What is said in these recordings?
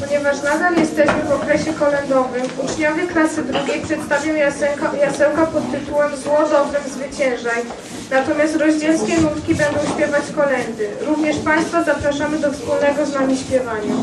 Ponieważ nadal jesteśmy w okresie kolędowym, uczniowie klasy drugiej przedstawią jasenka, jasełka pod tytułem Zło dobrem zwyciężaj. Natomiast rozdzielskie nutki będą śpiewać kolendy. Również Państwa zapraszamy do wspólnego z nami śpiewania.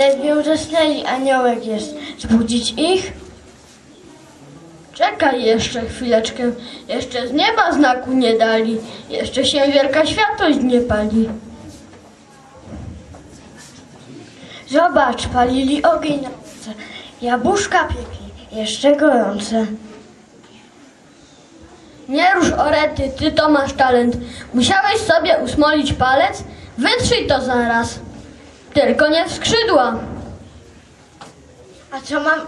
Lesbią zasnęli, aniołek jest. Zbudzić ich? Czekaj jeszcze chwileczkę, jeszcze z nieba znaku nie dali, jeszcze się wielka światłość nie pali. Zobacz, palili ogień na ulicy, jabłuszka piekli, jeszcze gorące. Nie rusz orety, ty to masz talent. Musiałeś sobie usmolić palec? Wytrzyj to zaraz. Tylko nie w skrzydła. A co mam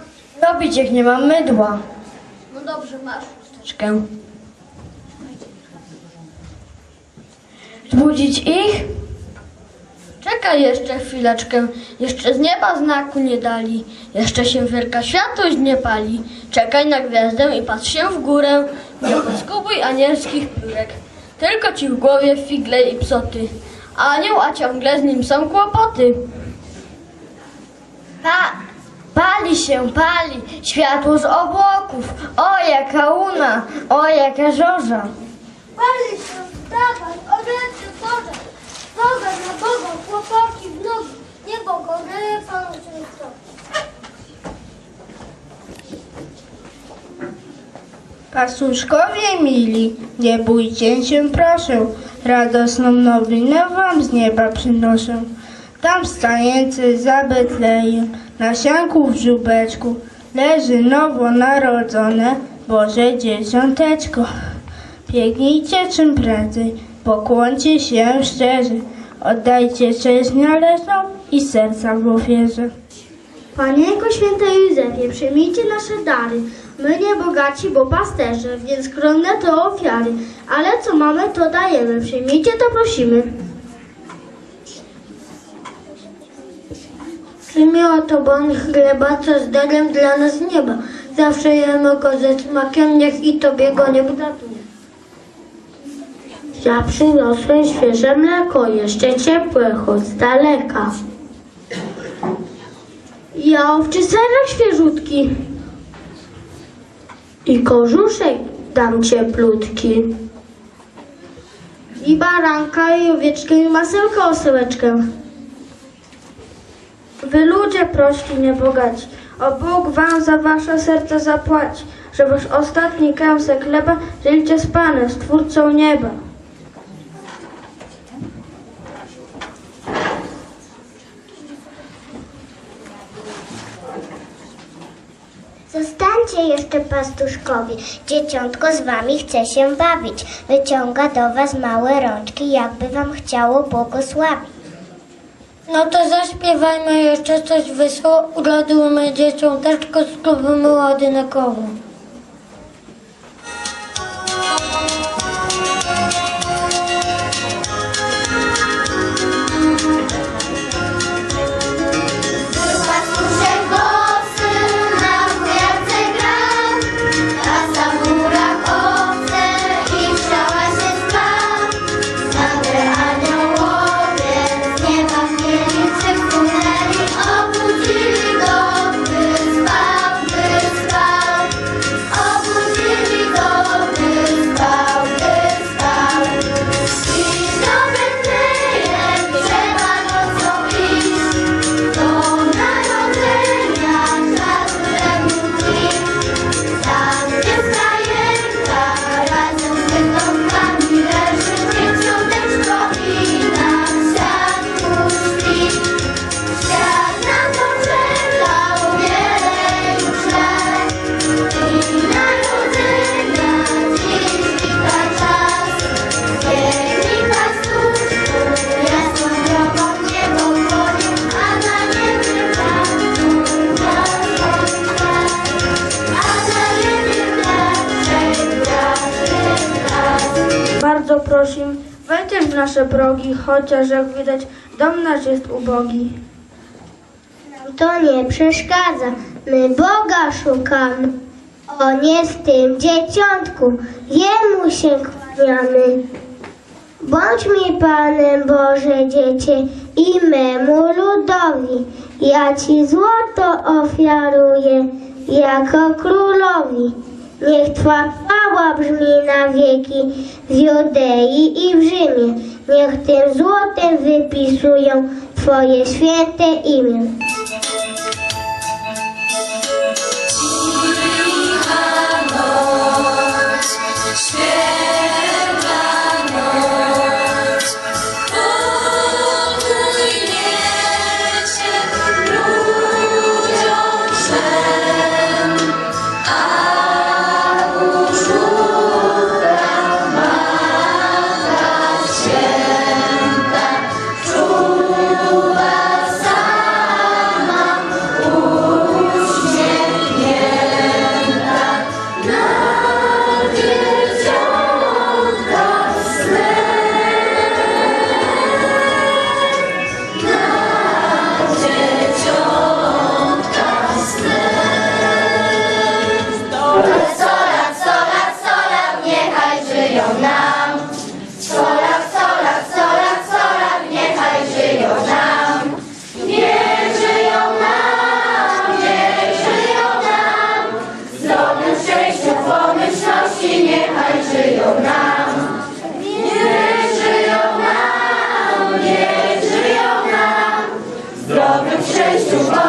robić, jak nie mam mydła? No dobrze, masz chusteczkę. Zbudzić ich? Czekaj jeszcze chwileczkę. Jeszcze z nieba znaku nie dali. Jeszcze się wielka światłość nie pali. Czekaj na gwiazdę i patrz się w górę. Nie poskubuj anielskich piórek. Tylko ci w głowie figle i psoty. Anioł, a ciągle z nim są kłopoty. Pa, pali się, pali światło z obłoków. O, jaka łuna, o, jaka żorza. Pali się, wstawaj, orety, pożar, Boga na Boga, chłopaki w nogi, niebo gory, panu się chce. Pasuszkowie mili, nie bójcie się proszę, radosną nowinę wam z nieba przynoszę. Tam stający za Betlejem, na sianku w żubeczku, leży nowonarodzone Boże Dzieciąteczko. Biegnijcie czym prędzej, pokłoncie się szczerze, oddajcie cześć należną i serca w ofierze. Panienko święta Józefie, przyjmijcie nasze dary. My nie bogaci, bo pasterze, więc skromne to ofiary. Ale co mamy, to dajemy. Przyjmijcie to prosimy. Przyjmij oto bon chleba, co z darem dla nas nieba. Zawsze jemy go ze smakiem, niech i Tobie go nie bratuje. Ja przyniosłem świeże mleko, jeszcze ciepłe, choć z daleka. Ja owczy serek świeżutki. I kożuszek dam cieplutki. I baranka, i owieczkę, i masełko osełeczkę. Wy ludzie prości, niebogaci, o Bóg wam za wasze serce zapłaci, że wasz ostatni kęsek chleba dzielcie z Panem, Stwórcą nieba. Zostańcie jeszcze pastuszkowie, dzieciątko z wami chce się bawić. Wyciąga do was małe rączki, jakby wam chciało błogosławić. No to zaśpiewajmy jeszcze coś wesoło, uradujmy dzieciąteczko, skupimy ładynakowo. Bardzo prosimy, wejdźcie w nasze progi, chociaż jak widać dom nasz jest ubogi. Nam to nie przeszkadza, my Boga szukamy. On jest w tym dzieciątku, Jemu się kłaniamy. Bądź mi Panem Boże dziecię i memu ludowi, ja Ci złoto ofiaruję jako królowi. Niech Twa chwała brzmi na wieki w Judei i w Rzymie. Niech tym złotem wypisują Twoje święte imię. Cheio de